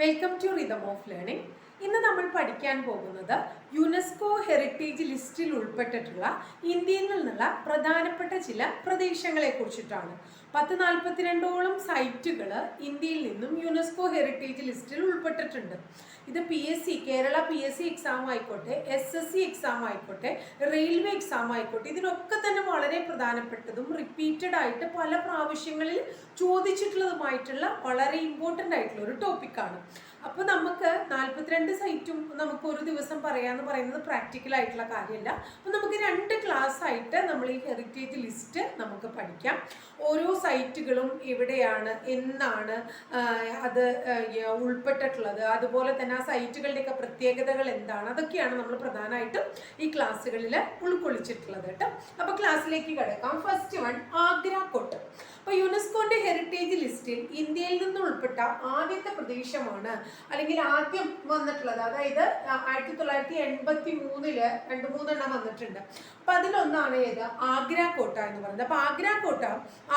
Welcome to rhythm of learning ഇന്ന് നമ്മൾ പഠിക്കാൻ പോകുന്നത് യുനെസ്കോ ഹെറിറ്റേജ് ലിസ്റ്റിൽ ഉൾപ്പെട്ടിട്ടുള്ള ഇന്ത്യയിൽ നിന്നുള്ള പ്രധാനപ്പെട്ട ചില പ്രദേശങ്ങളെ കുറിച്ചിട്ടാണ്. പത്ത് നാൽപ്പത്തിരണ്ടോളം സൈറ്റുകൾ ഇന്ത്യയിൽ നിന്നും യുനെസ്കോ ഹെറിറ്റേജ് ലിസ്റ്റിൽ ഉൾപ്പെട്ടിട്ടുണ്ട്. ഇത് P S C Kerala P S C exam ആയിക്കോട്ടെ എസ് എസ് സി എക്സാം ആയിക്കോട്ടെ റെയിൽവേ എക്സാം ആയിക്കോട്ടെ ഇതിനൊക്കെ തന്നെ വളരെ പ്രധാനപ്പെട്ടതും റിപ്പീറ്റഡ് ആയിട്ട് പല പ്രാവശ്യങ്ങളിൽ ചോദിച്ചിട്ടുള്ളതുമായിട്ടുള്ള വളരെ ഇമ്പോർട്ടന്റ് ആയിട്ടുള്ള ഒരു ടോപ്പിക്കാണ് അപ്പോൾ നമുക്ക് നാൽപ്പത്തിരണ്ട് സൈറ്റും നമുക്ക് ഒരു ദിവസം പറയാന്ന് പറയുന്നത് പ്രാക്ടിക്കൽ ആയിട്ടുള്ള കാര്യമല്ല അപ്പോൾ നമുക്ക് രണ്ട് ക്ലാസ് ആയിട്ട് നമ്മൾ ഈ ഹെറിറ്റേജ് ലിസ്റ്റ് നമുക്ക് പഠിക്കാം. ഓരോ സൈറ്റുകളും എവിടെയാണ് എന്നാണ് അത് ഉൾപ്പെട്ടിട്ടുള്ളത്. അതുപോലെ തന്നെ ആ സൈറ്റുകളുടെയൊക്കെ പ്രത്യേകതകൾ എന്താണ്? അതൊക്കെയാണ് നമ്മൾ പ്രധാനമായിട്ടും ഈ ക്ലാസ്സുകളിൽ ഉൾക്കൊള്ളിച്ചിട്ടുള്ളത് കേട്ടോ. അപ്പോൾ ക്ലാസ്സിലേക്ക് കിടക്കാം. ഫസ്റ്റ് വൺ ആഗ്ര കോട്ട് അപ്പോൾ യുനെസ്കോന്റെ ഹെറിറ്റേജ് ലിസ്റ്റിൽ ഇന്ത്യയിൽ നിന്ന് ഉൾപ്പെട്ട ആദ്യത്തെ പ്രദേശമാണ്. അല്ലെങ്കിൽ ആദ്യം വന്നിട്ടുള്ളത്. അതായത് ആയിരത്തി തൊള്ളായിരത്തി എൺപത്തി മൂന്നിൽ രണ്ട് മൂന്നെണ്ണം വന്നിട്ടുണ്ട്. അപ്പൊ അതിലൊന്നാണ് ഏത്? ആഗ്ര കോട്ട എന്ന് പറയുന്നത്. അപ്പൊ ആഗ്ര കോട്ട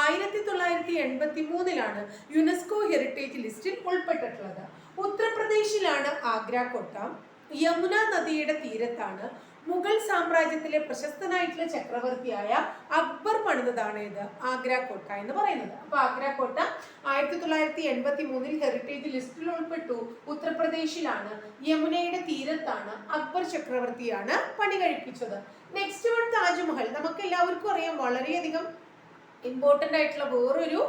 ആയിരത്തി തൊള്ളായിരത്തി എൺപത്തി മൂന്നിലാണ് യുനെസ്കോ ഹെറിറ്റേജ് ലിസ്റ്റിൽ ഉൾപ്പെട്ടിട്ടുള്ളത്. ഉത്തർപ്രദേശിലാണ് ആഗ്ര കോട്ട. യമുന നദിയുടെ തീരത്താണ് മുഗൾ സാമ്രാജ്യത്തിലെ പ്രശസ്തനായിട്ടുള്ള ചക്രവർത്തിയായ അക്ബർ പണിതതാണ് ഇത് ആഗ്ര കോട്ട എന്ന് പറയുന്നത്. അപ്പൊ ആഗ്ര കോട്ട ആയിരത്തി തൊള്ളായിരത്തി എൺപത്തി മൂന്നിൽ ഹെറിറ്റേജ് ലിസ്റ്റിൽ ഉൾപ്പെട്ടു. ഉത്തർപ്രദേശിലാണ്. യമുനയുടെ തീരത്താണ് അക്ബർ ചക്രവർത്തിയാണ് പണി കഴിപ്പിച്ചത്. Next one Taj Mahal. നമുക്ക് എല്ലാവർക്കും അറിയാം വളരെയധികം ഇമ്പോർട്ടന്റ് ആയിട്ടുള്ള വേറൊരു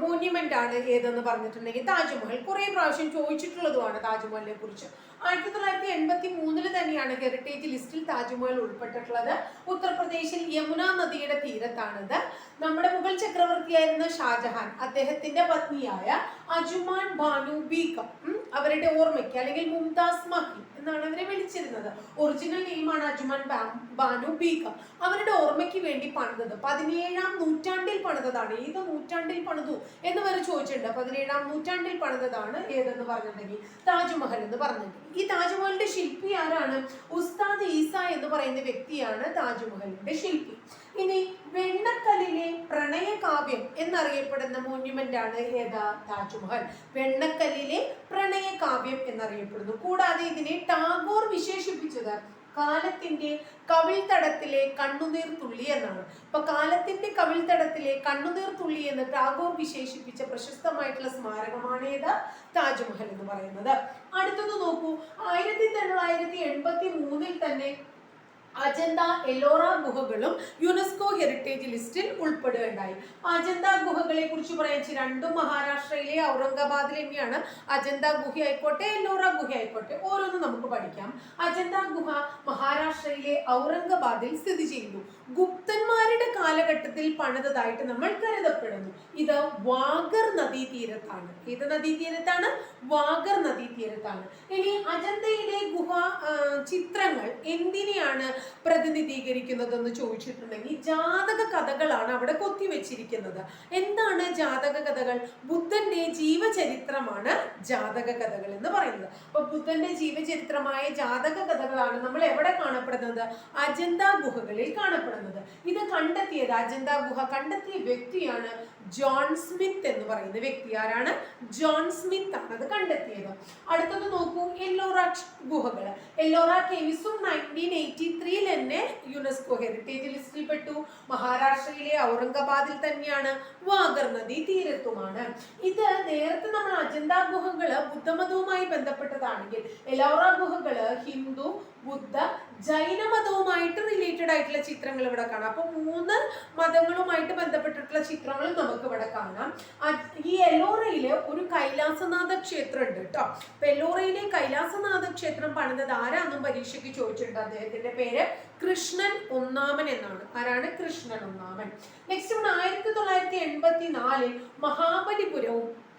മോന്യുമെന്റ് ആണ് ഏതെന്ന് പറഞ്ഞിട്ടുണ്ടെങ്കിൽ താജ്മഹൽ. കുറേ പ്രാവശ്യം ചോദിച്ചിട്ടുള്ളതുമാണ് താജ്മഹലിനെ കുറിച്ച്. ആയിരത്തി തൊള്ളായിരത്തി എൺപത്തി മൂന്നിൽ തന്നെയാണ് ഹെറിറ്റേജ് ലിസ്റ്റിൽ താജ്മഹൽ ഉൾപ്പെട്ടിട്ടുള്ളത്. ഉത്തർപ്രദേശിൽ യമുന നദിയുടെ തീരത്താണിത്. നമ്മുടെ മുഗൾ ചക്രവർത്തിയായിരുന്ന ഷാജഹാൻ അദ്ദേഹത്തിന്റെ പത്നിയായ അജുമാൻ ബാനു ബീഗം അവരുടെ ഓർമ്മയ്ക്ക് അല്ലെങ്കിൽ മുംതാസ് മഹി എന്നാണ് അവരെ വിളിച്ചിരുന്നത്. ഒറിജിനൽ നെയിമാണ് അജുമാൻ ബാനു ബീഗം അവരുടെ ഓർമ്മയ്ക്ക് വേണ്ടി പണിതത് പതിനേഴാം നൂറ്റാണ്ടിൽ പണിതതാണ്. ഏത് നൂറ്റാണ്ടിൽ പണിതു എന്ന് വരെ ചോദിച്ചിട്ടുണ്ട്. പതിനേഴാം നൂറ്റാണ്ടിൽ പണിതതാണ് ഏതെന്ന് പറഞ്ഞിട്ടുണ്ടെങ്കിൽ താജ്മഹൽ എന്ന് പറഞ്ഞിട്ടുണ്ടെങ്കിൽ. ഈ താജ്മഹലിന്റെ ശില്പി ആരാണ്? ഉസ്താദ് ഈസ എന്ന് പറയുന്ന വ്യക്തിയാണ് താജ്മഹലിന്റെ ശില്പി. ഇനി വെണ്ണക്കല്ലിലെ പ്രണയകാവ്യം എന്നറിയപ്പെടുന്ന മോന്യുമെന്റ് ആണ് ഏതാ താജ്മഹൽ. വെണ്ണക്കല്ലിലെ പ്രണയകാവ്യം എന്നറിയപ്പെടുന്നു. കൂടാതെ ഇതിനെ ടാഗോർ വിശേഷിപ്പിച്ചത് കാലത്തിന്റെ കവിൾത്തടത്തിലെ കണ്ണുനീർ തുള്ളി എന്നാണ്. അപ്പൊ കാലത്തിന്റെ കവിൾത്തടത്തിലെ കണ്ണുനീർ തുള്ളി എന്ന് ടാഗോർ വിശേഷിപ്പിച്ച പ്രശസ്തമായിട്ടുള്ള സ്മാരകമാണ് ഏത്? താജ്മഹൽ എന്ന് പറയുന്നത്. അടുത്തത് നോക്കൂ. ആയിരത്തി തൊള്ളായിരത്തി എൺപത്തി മൂന്നിൽ തന്നെ അജന്ത എലോറ ഗുഹകളും യുനെസ്കോ ഹെറിറ്റേജ് ലിസ്റ്റിൽ ഉൾപ്പെടുകയുണ്ടായി. അജന്ത ഗുഹകളെ കുറിച്ച് പറയാൻ രണ്ടും മഹാരാഷ്ട്രയിലെ ഔറംഗാബാദിൽ തന്നെയാണ്. അജന്ത ഗുഹ ആയിക്കോട്ടെ എല്ലോറ ഗുഹ ആയിക്കോട്ടെ ഓരോന്നും നമുക്ക് പഠിക്കാം. അജന്ത ഗുഹ മഹാരാഷ്ട്രയിലെ ഔറംഗാബാദിൽ സ്ഥിതി ചെയ്യുന്നു. ഗുപ്തന്മാരുടെ കാലഘട്ടത്തിൽ പണിതതായിട്ട് നമ്മൾ കരുതപ്പെടുന്നു. ഇത് വാഗർ നദീതീരത്താണ്. ഏത് നദീതീരത്താണ്? വാഗർ നദീതീരത്താണ്. ഇനി അജന്തയിലെ ഗുഹ ചിത്രങ്ങൾ എന്തിനെയാണ് പ്രതിനിധീകരിക്കുന്നതെന്ന് ചോദിച്ചിട്ടുണ്ടെങ്കിൽ ജാതക കഥകളാണ് അവിടെ കൊത്തിവെച്ചിരിക്കുന്നത് എന്താണ് ജാതക കഥകൾ? ബുദ്ധന്റെ ജീവചരിത്രമാണ് ജാതക കഥകൾ എന്ന് പറയുന്നത്. അപ്പൊ ബുദ്ധന്റെ ജീവചരിത്രമായ ജാതക കഥകളാണ് നമ്മൾ എവിടെ കാണപ്പെടുന്നത്? അജന്ത ഗുഹകളിൽ കാണപ്പെടുന്നത്. ഇത് കണ്ടെത്തിയത് അജന്ത ഗുഹ കണ്ടെത്തിയ വ്യക്തിയാണ് ജോൺ സ്മിത്ത് എന്ന് പറയുന്ന വ്യക്തി. ആരാണ്? ജോൺ സ്മിത്ത് ആണ് അത് കണ്ടെത്തിയത്. അടുത്തത് നോക്കൂ എല്ലോറ ഗുഹകൾ. എല്ലോറ കേവിസും നയന്റീൻ എയ്റ്റി ത്രീയിൽ തന്നെ യുനെസ്കോ ഹെറിറ്റേജ് ലിസ്റ്റിൽ പെട്ടു. മഹാരാഷ്ട്രയിലെ ഔറംഗബാദിൽ തന്നെയാണ് വാഗർ നദി തീരത്തുമാണ്. ഇത് നേരത്തെ നമ്മൾ അജന്ത ഗുഹകൾ ബുദ്ധമതവുമായി ബന്ധപ്പെട്ടതാണെങ്കിൽ എലോറ ഗുഹകൾ ഹിന്ദു ബുദ്ധ ജൈന മതവുമായിട്ട് റിലേറ്റഡ് ആയിട്ടുള്ള ചിത്രങ്ങൾ ഇവിടെ കാണാം. അപ്പൊ മൂന്ന് മതങ്ങളുമായിട്ട് ബന്ധപ്പെട്ടിട്ടുള്ള ചിത്രങ്ങളും നമുക്ക് ഇവിടെ കാണാം. ഈ എലോറയിൽ ഒരു കൈലാസനാഥ ക്ഷേത്രം ഉണ്ട് കേട്ടോ. അപ്പൊ എലോറയിലെ കൈലാസനാഥ ക്ഷേത്രം പണിതത് ആരാന്നും പരീക്ഷയ്ക്ക് ചോദിച്ചിട്ടുണ്ട് അദ്ദേഹത്തിന്റെ പേര് കൃഷ്ണൻ ഒന്നാമൻ എന്നാണ്. ആരാണ്? കൃഷ്ണൻ ഒന്നാമൻ. നെക്സ്റ്റ് ആയിരത്തി തൊള്ളായിരത്തി എൺപത്തി നാലിൽ മഹാബലിപുരവും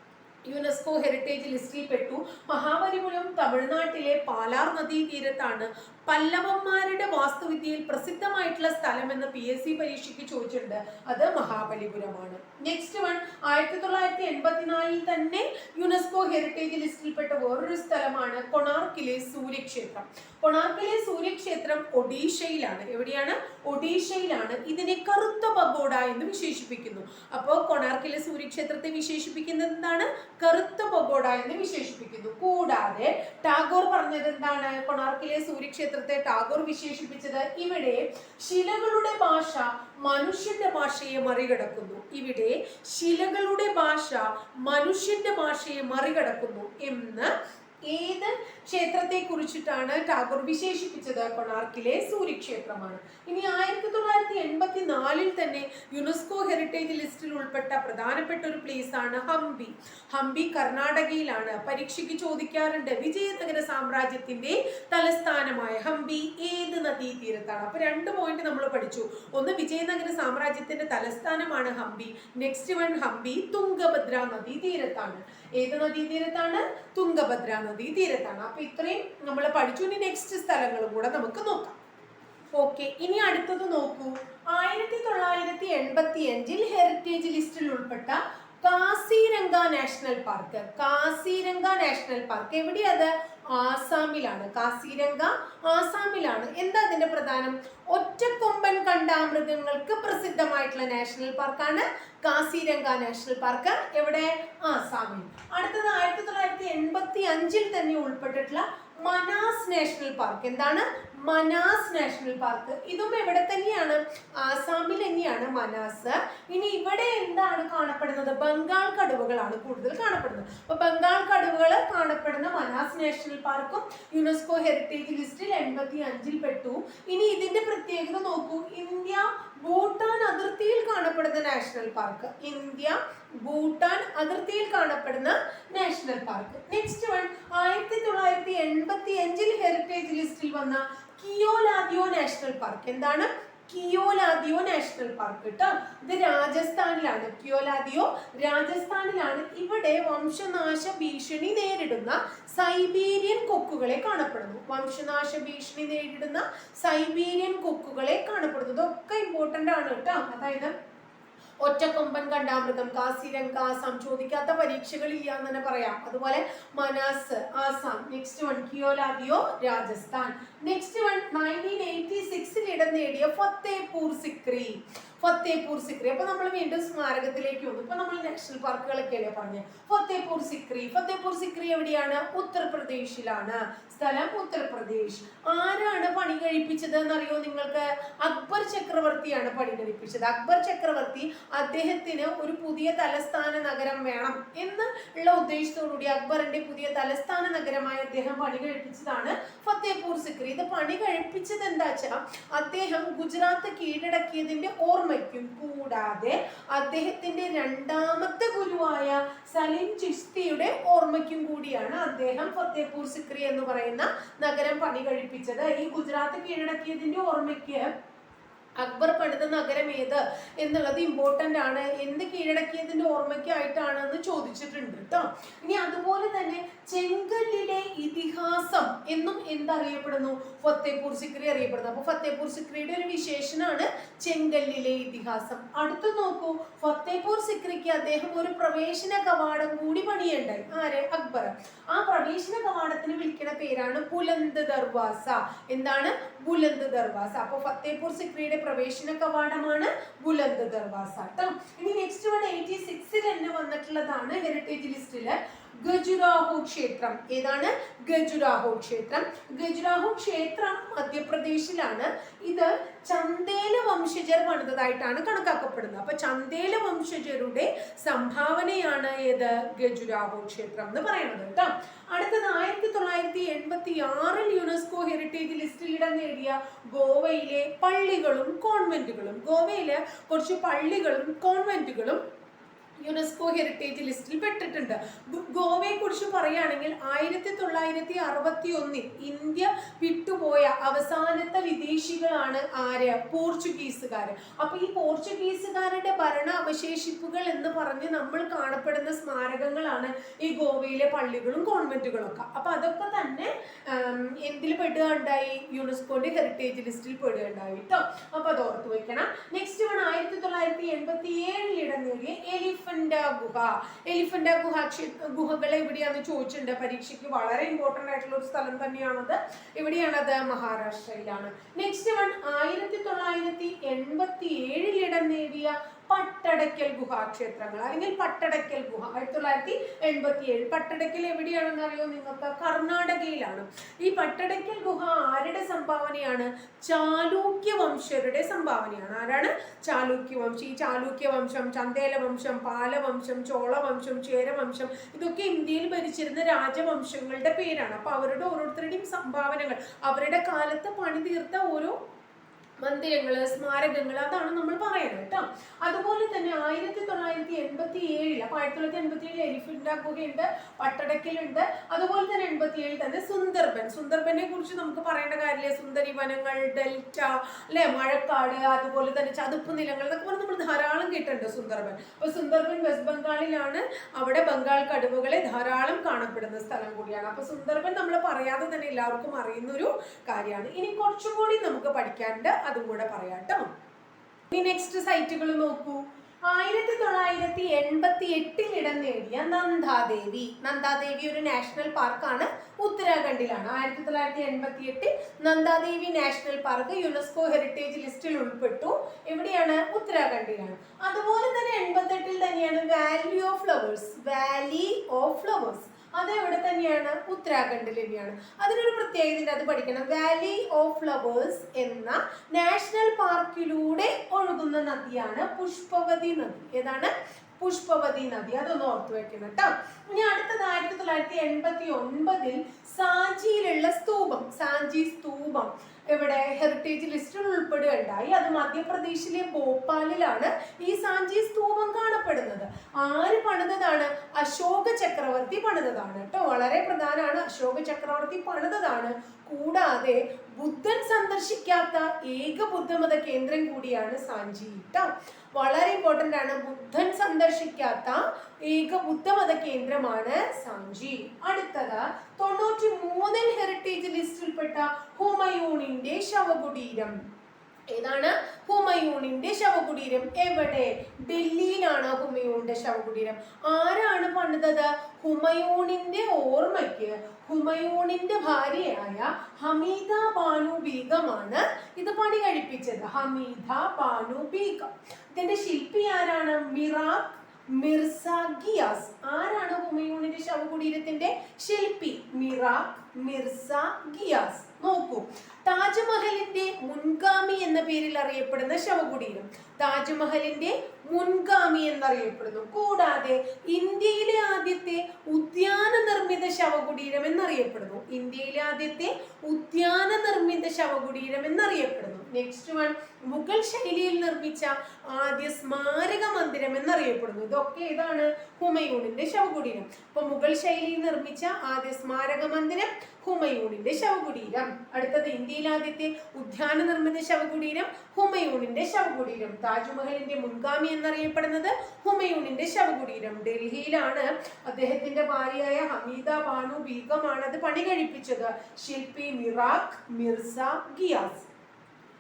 യുനെസ്കോ ഹെറിറ്റേജ് ലിസ്റ്റിൽ പെട്ടു. മഹാബലിപുരം തമിഴ്നാട്ടിലെ പാലാർ നദീ തീരത്താണ് പല്ലവന്മാരുടെ വാസ്തുവിദ്യയിൽ പ്രസിദ്ധമായിട്ടുള്ള സ്ഥലം എന്ന് പി എസ് സി പരീക്ഷയ്ക്ക് ചോദിച്ചിട്ടുണ്ട്. അത് മഹാബലിപുരമാണ് നെക്സ്റ്റ് വൺ ആയിരത്തി തൊള്ളായിരത്തി എൺപത്തിനാലിൽ തന്നെ യുനെസ്കോ ഹെറിറ്റേജ് ലിസ്റ്റിൽപ്പെട്ട വേറൊരു സ്ഥലമാണ് കൊണാർക്കിലെ സൂര്യക്ഷേത്രം. കൊണാർക്കിലെ സൂര്യക്ഷേത്രം ഒഡീഷയിലാണ്. എവിടെയാണ്? ഒഡീഷയിലാണ്. ഇതിനെ കറുത്ത പഗോഡ എന്ന് വിശേഷിപ്പിക്കുന്നു. അപ്പോൾ കൊണാർക്കിലെ സൂര്യക്ഷേത്രത്തെ വിശേഷിപ്പിക്കുന്നത് എന്താണ്? കറുത്ത പഗോഡ എന്ന് വിശേഷിപ്പിക്കുന്നു. കൂടാതെ ടാഗോർ പറഞ്ഞത് എന്താണ്? കൊണാർക്കിലെ സൂര്യക്ഷേത്രത്തെ ടാഗോർ വിശേഷിപ്പിച്ചത് ഇവിടെ ശിലകളുടെ ഭാഷ മനുഷ്യന്റെ ഭാഷയെ മറികടക്കുന്നു. ഇവിടെ ശിലകളുടെ ഭാഷ മനുഷ്യന്റെ ഭാഷയെ മറികടക്കുന്നു എന്ന് ഏത് ക്ഷേത്രത്തെ കുറിച്ചിട്ടാണ് ടാഗോർ വിശേഷിപ്പിച്ചത്? കൊണാർക്കിലെ സൂര്യക്ഷേത്രമാണ്. ഇനി ആയിരത്തി തൊള്ളായിരത്തി എൺപത്തി നാലിൽ തന്നെ യുനെസ്കോ ഹെറിറ്റേജ് ലിസ്റ്റിൽ ഉൾപ്പെട്ട പ്രധാനപ്പെട്ട ഒരു പ്ലേസ് ആണ് ഹംപി. ഹംപി കർണാടകയിലാണ്. പരീക്ഷയ്ക്ക് ചോദിക്കാറുണ്ട് വിജയനഗര സാമ്രാജ്യത്തിന്റെ തലസ്ഥാനമായ ഹംപി ഏത് നദീതീരത്താണ്? അപ്പൊ രണ്ട് പോയിന്റ് നമ്മൾ പഠിച്ചു. ഒന്ന് വിജയനഗര സാമ്രാജ്യത്തിന്റെ തലസ്ഥാനമാണ് ഹംപി. നെക്സ്റ്റ് വൺ ഹംപി തുംഗഭദ്ര നദീതീരത്താണ്. ഏത് നദീതീരത്താണ്? തുംഗഭദ്ര നദീതീരത്താണ് അപ്പൊ ഇത്രയും നമ്മൾ പഠിച്ചു. ഇനി നെക്സ്റ്റ് സ്ഥലങ്ങളും കൂടെ നമുക്ക് നോക്കാം. ഓക്കെ ഇനി അടുത്തത് നോക്കൂ. ആയിരത്തി തൊള്ളായിരത്തി എൺപത്തി അഞ്ചിൽ ഹെറിറ്റേജ് ലിസ്റ്റിൽ ഉൾപ്പെട്ട Kaziranga national park Kaziranga national park എവിടെയത് ആസാമിലാണ് കാസിരംഗ ആസാമിലാണ്. എന്താ അതിന്റെ പ്രധാനം? ഒറ്റക്കൊമ്പൻ കണ്ടാമൃഗങ്ങൾക്ക് പ്രസിദ്ധമായിട്ടുള്ള നാഷണൽ പാർക്കാണ് കാസിരംഗ നാഷണൽ പാർക്ക്. എവിടെ? ആസാമിൽ. അടുത്തത് ആയിരത്തി തൊള്ളായിരത്തി എൺപത്തി അഞ്ചിൽ തന്നെ ഉൾപ്പെട്ടിട്ടുള്ള മനാസ് നാഷണൽ പാർക്ക്. എന്താണ്? Manas national park. ഇതും എവിടെ തന്നെയാണ്? ആസാമിൽ തന്നെയാണ് മനാസ്. ഇനി ഇവിടെ എന്താണ് കാണപ്പെടുന്നത്? ബംഗാൾ കടുവകളാണ് കൂടുതൽ കാണപ്പെടുന്നത്. അപ്പൊ ബംഗാൾ കടുവകൾ കാണപ്പെടുന്ന മനാസ് നാഷണൽ പാർക്കും യുനെസ്കോ ഹെറിറ്റേജ് ലിസ്റ്റിൽ എൺപത്തി അഞ്ചിൽ പെട്ടു. ഇനി ഇതിന്റെ പ്രത്യേകത നോക്കൂ. ഇന്ത്യ ഭൂട്ടാൻ കാണപ്പെടുന്ന നാഷണൽ പാർക്ക്. ഇന്ത്യ ഭൂട്ടാൻ അതിർത്തിയിൽ കാണപ്പെടുന്ന നാഷണൽ പാർക്ക്. നെക്സ്റ്റ് വൺ ആയിരത്തി തൊള്ളായിരത്തി എൺപത്തി അഞ്ചിൽ ഹെറിറ്റേജ് ലിസ്റ്റിൽ വന്ന കിയോലാദിയോ നാഷണൽ പാർക്ക്. എന്താണ്? കിയോലാദിയോ നാഷണൽ പാർക്ക് കേട്ടോ. ഇത് രാജസ്ഥാനിലാണ്. കിയോലാദിയോ രാജസ്ഥാനിലാണ്. ഇവിടെ വംശനാശ ഭീഷണി നേരിടുന്ന സൈബീരിയൻ കൊക്കുകളെ കാണപ്പെടുന്നു. വംശനാശ ഭീഷണി നേരിടുന്ന സൈബീരിയൻ കൊക്കുകളെ കാണപ്പെടുന്നു ഇതൊക്കെ ഇമ്പോർട്ടന്റ് ആണ് കേട്ടോ. അതായത് ഒറ്റക്കൊമ്പൻ കണ്ടാമൃതം കാസിരംഗ ആസാം ചോദിക്കാത്ത പരീക്ഷകൾ ഇല്ല എന്ന് തന്നെ പറയാം. അതുപോലെ Manas Assam. Next one Keoladeo Rajasthan. Next one nineteen eighty സിക്സിൽ ഇടം നേടിയ ഫത്തേപൂർ സിക്രി. ഫത്തേപൂർ സിക്രി. അപ്പൊ നമ്മൾ വീണ്ടും സ്മാരകത്തിലേക്ക് വന്നു. ഇപ്പൊ നമ്മൾ നാഷണൽ പാർക്കുകളൊക്കെയല്ലേ പറഞ്ഞത് ഫത്തേപൂർ സിക്രി. ഫത്തേപൂർ സിക്രി എവിടെയാണ്? ഉത്തർപ്രദേശിലാണ്. സ്ഥലം ഉത്തർപ്രദേശ്. ആരാണ് പണി കഴിപ്പിച്ചത് എന്നറിയോ നിങ്ങൾക്ക്? അക്ബർ ചക്രവർത്തിയാണ് പണി കഴിപ്പിച്ചത്. അക്ബർ ചക്രവർത്തി അദ്ദേഹത്തിന് ഒരു പുതിയ തലസ്ഥാന നഗരം വേണം എന്ന് ഉള്ള ഉദ്ദേശത്തോടുകൂടി അക്ബറിന്റെ പുതിയ തലസ്ഥാന നഗരമായി അദ്ദേഹം പണി കഴിപ്പിച്ചതാണ് ഫത്തേപൂർ സിക്രി. ഇത് പണി കഴിപ്പിച്ചത് എന്താ വെച്ചാൽ അദ്ദേഹം ഗുജറാത്ത് കീഴടക്കിയതിന്റെ ഓർമ്മയ്ക്കും കൂടാതെ അദ്ദേഹത്തിന്റെ രണ്ടാമത്തെ ഗുരുവായ സലീം ചിസ്തിയുടെ ഓർമ്മയ്ക്കും കൂടിയാണ് അദ്ദേഹം ഫത്തേപൂർ സിക്രി എന്ന് പറയുന്ന നഗരം പണി കഴിപ്പിച്ചത്. ഈ ഗുജറാത്ത് കീഴടക്കിയതിന്റെ ഓർമ്മയ്ക്ക് അക്ബർ പണിത നഗരം ഏത് എന്നുള്ളത് ഇമ്പോർട്ടന്റ് ആണ്. എന്ത് കീഴടക്കിയതിന്റെ ഓർമ്മയ്ക്കായിട്ടാണെന്ന് ചോദിച്ചിട്ടുണ്ട് കേട്ടോ ഇനി അതുപോലെ തന്നെ ചെങ്കല്ലിലെ ഇതിഹാസം എന്നും എന്തറിയപ്പെടുന്നു? ഫത്തേപൂർ സിക്രി അറിയപ്പെടുന്നു. അപ്പോൾ ഫത്തേപൂർ സിക്രിയുടെ ഒരു വിശേഷനാണ് ചെങ്കല്ലിലെ ഇതിഹാസം. അടുത്ത് നോക്കൂ. ഫത്തേപൂർ സിക്രിക്ക് അദ്ദേഹം ഒരു പ്രവേശന കവാടം കൂടി പണിയുണ്ടായി ആര്? അക്ബർ. ആ പ്രവേശന കവാടത്തിന് വിളിക്കുന്ന പേരാണ് ബുലന്ദ് ദർവാസ. എന്താണ്? ബുലന്ദ് ദർവാസ. അപ്പോൾ ഫത്തേപൂർ സിക്രിയുടെ പ്രവേശന കവാടമാണ് ബുലന്ദ് ദർവാസ കേട്ടോ ഇനി നെക്സ്റ്റ് വൺ എയ്റ്റി സിക്സിൽ തന്നെ വന്നിട്ടുള്ളതാണ് ഹെറിറ്റേജ് ലിസ്റ്റിൽ ഗജുരാഹോ ക്ഷേത്രം. ഏതാണ്? ഗജുരാഹോ ക്ഷേത്രം. ഗജുരാഹോ ക്ഷേത്രം മധ്യപ്രദേശിലാണ്. ഇത് ചന്ദേല വംശജർ പണിതതായിട്ടാണ് കണക്കാക്കപ്പെടുന്നത്. അപ്പൊ ചന്ദേല വംശജരുടെ സംഭാവനയാണ് ഏത്? ഗജുരാഹോ ക്ഷേത്രം എന്ന് പറയുന്നത് കേട്ടോ അടുത്തത് ആയിരത്തി തൊള്ളായിരത്തി എൺപത്തി ആറിൽ ഹെറിറ്റേജ് ലിസ്റ്റിൽ ഇടം നേടിയ ഗോവയിലെ പള്ളികളും കോൺവെന്റുകളും ഗോവയിലെ കുറച്ച് പള്ളികളും കോൺവെന്റുകളും യുനെസ്കോ ഹെറിറ്റേജ് ലിസ്റ്റിൽ പെട്ടിട്ടുണ്ട്. ഗോ- ഗോവയെ കുറിച്ച് പറയുകയാണെങ്കിൽ ആയിരത്തി തൊള്ളായിരത്തി അറുപത്തി ഒന്നിൽ ഇന്ത്യ വിട്ടുപോയ അവസാനത്തെ വിദേശികളാണ് ആര്? പോർച്ചുഗീസുകാർ അപ്പൊ ഈ പോർച്ചുഗീസുകാരുടെ ഭരണ അവശേഷിപ്പുകൾ എന്ന് പറഞ്ഞ് നമ്മൾ കാണപ്പെടുന്ന സ്മാരകങ്ങളാണ് ഈ ഗോവയിലെ പള്ളികളും കോൺവെന്റുകളും ഒക്കെ. അപ്പൊ അതൊക്കെ തന്നെ എന്തിൽ പെടുകയുണ്ടായി? യുനെസ്കോന്റെ ഹെറിറ്റേജ് ലിസ്റ്റിൽ പെടുകയുണ്ടായി കേട്ടോ അപ്പൊ അത് ഓർത്ത് വെക്കണം. നെക്സ്റ്റ് വൺ ആയിരത്തി തൊള്ളായിരത്തി എൺപത്തി ഏഴിൽ ഇടം നേടിയ എലിഫന്റ ഗുഹ. എലിഫന്റ ഗുഹ ഗുഹകൾ എവിടെയാന്ന് ചോദിച്ചിട്ടുണ്ട്. പരീക്ഷയ്ക്ക് വളരെ ഇമ്പോർട്ടന്റ് ആയിട്ടുള്ള ഒരു സ്ഥലം തന്നെയാണത്. എവിടെയാണത്? മഹാരാഷ്ട്രയിലാണ്. നെക്സ്റ്റ് വൺ ആയിരത്തി തൊള്ളായിരത്തി എൺപത്തി ഏഴിൽ ഇടം നേടിയ പട്ടടയ്ക്കൽ ഗുഹാക്ഷേത്രങ്ങൾ അല്ലെങ്കിൽ പട്ടടയ്ക്കൽ ഗുഹ ആയിരത്തി തൊള്ളായിരത്തി എൺപത്തി ഏഴ് പട്ടടയ്ക്കൽ എവിടെയാണെന്ന് അറിയോ നിങ്ങൾക്ക്? കർണാടകയിലാണ്. ഈ പട്ടടയ്ക്കൽ ഗുഹ ആരുടെ സംഭാവനയാണ്? ചാലൂക്യ വംശരുടെ സംഭാവനയാണ്. ആരാണ്? ചാലൂക്യ വംശം. ഈ ചാലൂക്യ വംശം ചന്ദേല വംശം പാലവംശം ചോളവംശം ചേരവംശം ഇതൊക്കെ ഇന്ത്യയിൽ ഭരിച്ചിരുന്ന രാജവംശങ്ങളുടെ പേരാണ്. അപ്പൊ അവരുടെ ഓരോരുത്തരുടെയും സംഭാവനകൾ അവരുടെ കാലത്ത് പണി തീർത്ത ഓരോ മന്ദിരങ്ങൾ സ്മാരകങ്ങൾ അതാണ് നമ്മൾ പറയുന്നത് കേട്ടോ. അതുപോലെ തന്നെ ആയിരത്തി തൊള്ളായിരത്തി എൺപത്തി ഏഴിൽ അപ്പൊ ആയിരത്തി തൊള്ളായിരത്തി എൺപത്തി ഏഴിൽ എലിഫന്റ ഗുഹയുണ്ട് പട്ടടക്കിലുണ്ട് അതുപോലെ തന്നെ എൺപത്തി ഏഴിൽ തന്നെ സുന്ദർബൻ. സുന്ദർബനെ കുറിച്ച് നമുക്ക് പറയേണ്ട കാര്യമില്ല. സുന്ദരി വനങ്ങൾ ഡെൽറ്റ അല്ലെ? മഴക്കാട് അതുപോലെ തന്നെ ചതുപ്പ് നിലങ്ങൾ എന്നൊക്കെ പറഞ്ഞ് നമ്മൾ ധാരാളം കേട്ടിട്ടുണ്ട് സുന്ദർബൻ. അപ്പൊ സുന്ദർബൻ വെസ്റ്റ് ബംഗാളിലാണ്. അവിടെ ബംഗാൾ കടുവകളെ ധാരാളം കാണപ്പെടുന്ന സ്ഥലം കൂടിയാണ്. അപ്പൊ സുന്ദർബൻ നമ്മൾ പറയാതെ തന്നെ എല്ലാവർക്കും അറിയുന്ന ഒരു കാര്യമാണ്. ഇനി കുറച്ചും കൂടി നമുക്ക് പഠിക്കാനുണ്ട്. അതും കൂടെ പറയാം കേട്ടോ. ഇനി നെക്സ്റ്റ് സൈറ്റുകൾ നോക്കൂ. ആയിരത്തി തൊള്ളായിരത്തി എൺപത്തി എട്ടിൽ ഇടം നേടിയ നന്ദാദേവി. നന്ദാദേവി ഒരു നാഷണൽ പാർക്കാണ് ഉത്തരാഖണ്ഡിലാണ്. ആയിരത്തി തൊള്ളായിരത്തി എൺപത്തി എട്ടിൽ Nanda Devi national park UNESCO heritage ലിസ്റ്റിൽ ഉൾപ്പെട്ടു. എവിടെയാണ്? ഉത്തരാഖണ്ഡിലാണ്. അതുപോലെ തന്നെ എൺപത്തെട്ടിൽ തന്നെയാണ് valley of flowers. Valley of flowers. അത് എവിടെ തന്നെയാണ്? ഉത്തരാഖണ്ഡിൽ തന്നെയാണ്. അതിനൊരു പ്രത്യേകത അത് പഠിക്കണം. വാലി ഓഫ് ഫ്ലവേഴ്സ് എന്ന നാഷണൽ പാർക്കിലൂടെ ഒഴുകുന്ന നദിയാണ് പുഷ്പവതി നദി. ഏതാണ്? പുഷ്പവതി നദി. അതൊന്ന് ഓർത്തു വെക്കണം കേട്ടോ. ഇനി അടുത്തത് ആയിരത്തി തൊള്ളായിരത്തി എൺപത്തി ഒൻപതിൽ സാഞ്ചിയിലുള്ള സ്തൂപം. സാഞ്ചി സ്തൂപം. ഇവിടെ ഹെറിറ്റേജ് ലിസ്റ്റിൽ ഉൾപ്പെടുകയുണ്ടായി. അത് മധ്യപ്രദേശിലെ ഭോപ്പാലിലാണ് ഈ സാഞ്ചി സ്തൂപം കാണപ്പെടുന്നത്. ആര് പണിതതാണ്? അശോക ചക്രവർത്തി പണിതതാണ് കേട്ടോ. വളരെ പ്രധാനമാണ്. അശോക ചക്രവർത്തി പണിതതാണ്. കൂടാതെ ബുദ്ധൻ സന്ദർശിക്കാത്ത ഏക ബുദ്ധമത കേന്ദ്രം കൂടിയാണ് സാഞ്ചി കേട്ടോ വളരെ ഇമ്പോർട്ടന്റ് ആണ് ബുദ്ധൻ സന്ദർശിക്കാത്ത ഏക ബുദ്ധമത കേന്ദ്രമാണ് സാഞ്ചി. അടുത്തത് തൊണ്ണൂറ്റി മൂന്നിൽ ഹെറിറ്റേജ് ലിസ്റ്റിൽപ്പെട്ട ഹുമയൂണിന്റെ ശവകുടീരം. ഏതാണ്? ഹുമയൂണിന്റെ ശവകുടീരം. എവിടെ? ഡൽഹിയിലാണ് ഹുമയൂണിന്റെ ശവകുടീരം. ആരാണ് പണിതത്? ഹുമയൂണിന്റെ ഓർമ്മയ്ക്ക്. ഹുമയൂണിന്റെ ഭാര്യയായ ഹമീദ ബാനു ബീഗമാണ് ഇത് പണി കഴിപ്പിച്ചത്. ഹമീദ ബാനു ബീഗം. ഇതിന്റെ ശില്പി ആരാണ്? മിറാഖ് മിർസ ഗിയാസ് ആരാണ് ഹുമയൂണിന്റെ ശവകുടീരത്തിന്റെ ശില്പി? മിറാഖ് മിർസ ഗിയാസ് നോക്കൂ. താജ്മഹലിന്റെ മുൻഗാമി എന്ന പേരിൽ അറിയപ്പെടുന്ന ശവകുടീരം. താജ്മഹലിന്റെ മുൻഗാമി എന്നറിയപ്പെടുന്നു. കൂടാതെ ഇന്ത്യയിലെ ആദ്യത്തെ ഉദ്യാന നിർമ്മിത ശവകുടീരം എന്നറിയപ്പെടുന്നു. ഇന്ത്യയിലെ ആദ്യത്തെ ഉദ്യാന നിർമ്മിത ശവകുടീരം എന്നറിയപ്പെടുന്നു. നെക്സ്റ്റ് വൺ മുഗൾ ശൈലിയിൽ നിർമ്മിച്ച ആദ്യ സ്മാരക മന്ദിരം എന്നറിയപ്പെടുന്നു. ഇതൊക്കെ ഇതാണ് ഹുമയൂണിന്റെ ശവകുടീരം. അപ്പൊ മുഗൾ ശൈലിയിൽ നിർമ്മിച്ച ആദ്യ സ്മാരക മന്ദിരം ഹുമയൂണിന്റെ ശവകുടീരം. അടുത്തത് ഇന്ത്യയിൽ ആദ്യത്തെ ഉദ്യാന നിർമ്മിത ശവകുടീരം ഹുമയൂണിന്റെ ശവകുടീരം. താജ്മഹലിന്റെ മുൻഗാമി എന്നറിയപ്പെടുന്നത് ഹുമയൂണിന്റെ ശവകുടീരം. ഡൽഹിയിലാണ് അദ്ദേഹത്തിന്റെ ഭാര്യയായ ഹമീദ ബാനു ബീഗമാണ് അത് പണി കഴിപ്പിച്ചത്. ശില്പി Mirak Mirza Ghiyas.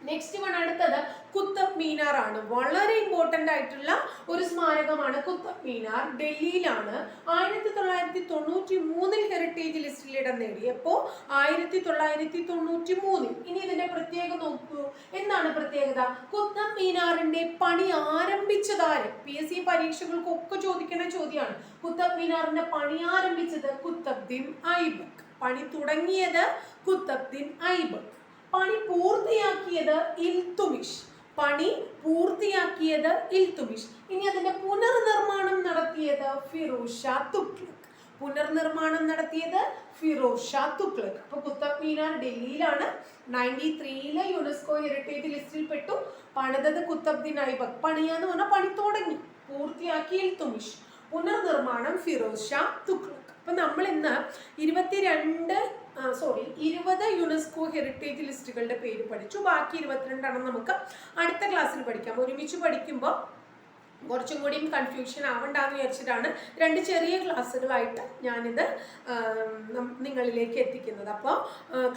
Next one അടുത്തത് കുത്തബ് മീനാർ ആണ് വളരെ ഇമ്പോർട്ടന്റ് ആയിട്ടുള്ള ഒരു സ്മാരകമാണ് കുത്തബ് മീനാർ ഡൽഹിയിലാണ് ആയിരത്തി തൊള്ളായിരത്തി തൊണ്ണൂറ്റി മൂന്നിൽ ഹെറിറ്റേജ് ലിസ്റ്റിൽ ഇടം നേടിയപ്പോൾ ആയിരത്തി തൊള്ളായിരത്തി തൊണ്ണൂറ്റി മൂന്നിൽ ഇനി ഇതിന്റെ പ്രത്യേകത നോക്കൂ. എന്താണ് പ്രത്യേകത? കുത്തബ് മീനാറിന്റെ പണി ആരംഭിച്ചതാര് പി എസ് സി പരീക്ഷകൾക്കൊക്കെ ചോദിക്കുന്ന ചോദ്യമാണ്. കുത്തബ് മീനാറിന്റെ പണി ആരംഭിച്ചത് കുത്തബ്ദീൻ ഐബക് പണി തുടങ്ങിയത് കുത്തബ്ദീൻ ഐബക് പണി പൂർത്തിയാക്കിയത് ഇൽത്തുമിഷ്. പണി പൂർത്തിയാക്കിയത് ഇൽത്തുമിഷ്. ഇനി അതിന്റെ പുനർനിർമ്മാണം നടത്തിയത് ഫിറോഷ തുഗ്ലക് പുനർനിർമ്മാണം നടത്തിയത് ഫിറോഷ തുഗ്ലക് അപ്പൊ കുത്തബ് മീനാർ ഡൽഹിയിലാണ് നയന്റി ത്രീയിലെ യുനെസ്കോ ഹെറിറ്റേജ് ലിസ്റ്റിൽ പെട്ടു. പണിതത് കുത്തബ്ദീൻ ഐബക് പണിയാന്ന് പറഞ്ഞാൽ പണി തുടങ്ങി. പൂർത്തിയാക്കി ഇൽത്തുമിഷ്. പുനർനിർമ്മാണം ഫിറോസ് ഷാ തുഗ്ലക്. അപ്പൊ നമ്മൾ ഇന്ന് ഇരുപത്തിരണ്ട് സോറി ഇരുപത് യുനെസ്കോ ഹെറിറ്റേജ് ലിസ്റ്റുകളുടെ പേര് പഠിച്ചു. ബാക്കി ഇരുപത്തിരണ്ടെണ്ണം നമുക്ക് അടുത്ത ക്ലാസ്സിൽ പഠിക്കാം. ഒരുമിച്ച് പഠിക്കുമ്പോൾ കുറച്ചും കൂടിയും കൺഫ്യൂഷൻ ആവണ്ടെന്ന് വിചാരിച്ചിട്ടാണ് രണ്ട് ചെറിയ ക്ലാസ്സുകളായിട്ട് ഞാനിത് നിങ്ങളിലേക്ക് എത്തിക്കുന്നത്. അപ്പോൾ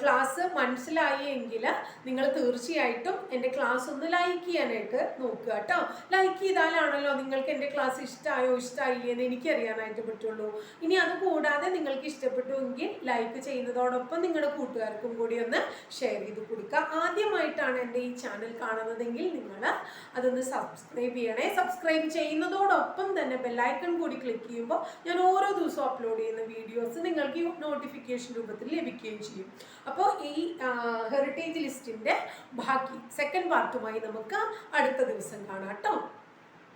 ക്ലാസ് മനസ്സിലായി എങ്കിൽ നിങ്ങൾ തീർച്ചയായിട്ടും എന്റെ ക്ലാസ് ഒന്ന് ലൈക്ക് ചെയ്യാനായിട്ട് നോക്കുക കേട്ടോ. ലൈക്ക് ചെയ്താലാണല്ലോ നിങ്ങൾക്ക് എന്റെ ക്ലാസ് ഇഷ്ടമായോ ഇഷ്ടമായില്ലേ എന്ന് എനിക്കറിയാനായിട്ട് പറ്റുള്ളൂ. ഇനി അത് കൂടാതെ നിങ്ങൾക്ക് ഇഷ്ടപ്പെട്ടുവെങ്കിൽ ലൈക്ക് ചെയ്യുന്നതോടൊപ്പം നിങ്ങളുടെ കൂട്ടുകാർക്കും കൂടി ഒന്ന് ഷെയർ ചെയ്ത് കൊടുക്കുക. ആദ്യമായിട്ടാണ് എന്റെ ഈ ചാനൽ കാണുന്നതെങ്കിൽ നിങ്ങൾ അതൊന്ന് സബ്സ്ക്രൈബ് ചെയ്യണേ. സബ്സ്ക്രൈബ് ചെയ്യുന്നതോടൊപ്പം തന്നെ ബെല്ലൈക്കൺ കൂടി ക്ലിക്ക് ചെയ്യുമ്പോൾ ഞാൻ ഓരോ ദിവസവും അപ്ലോഡ് ചെയ്യുന്ന വീഡിയോസ് നിങ്ങൾക്ക് നോട്ടിഫിക്കേഷൻ രൂപത്തിൽ ലഭിക്കുകയും ചെയ്യും. അപ്പോൾ ഈ ഹെറിറ്റേജ് ലിസ്റ്റിന്റെ ബാക്കി സെക്കൻഡ് പാർട്ടുമായി നമുക്ക് അടുത്ത ദിവസം കാണാം കേട്ടോ.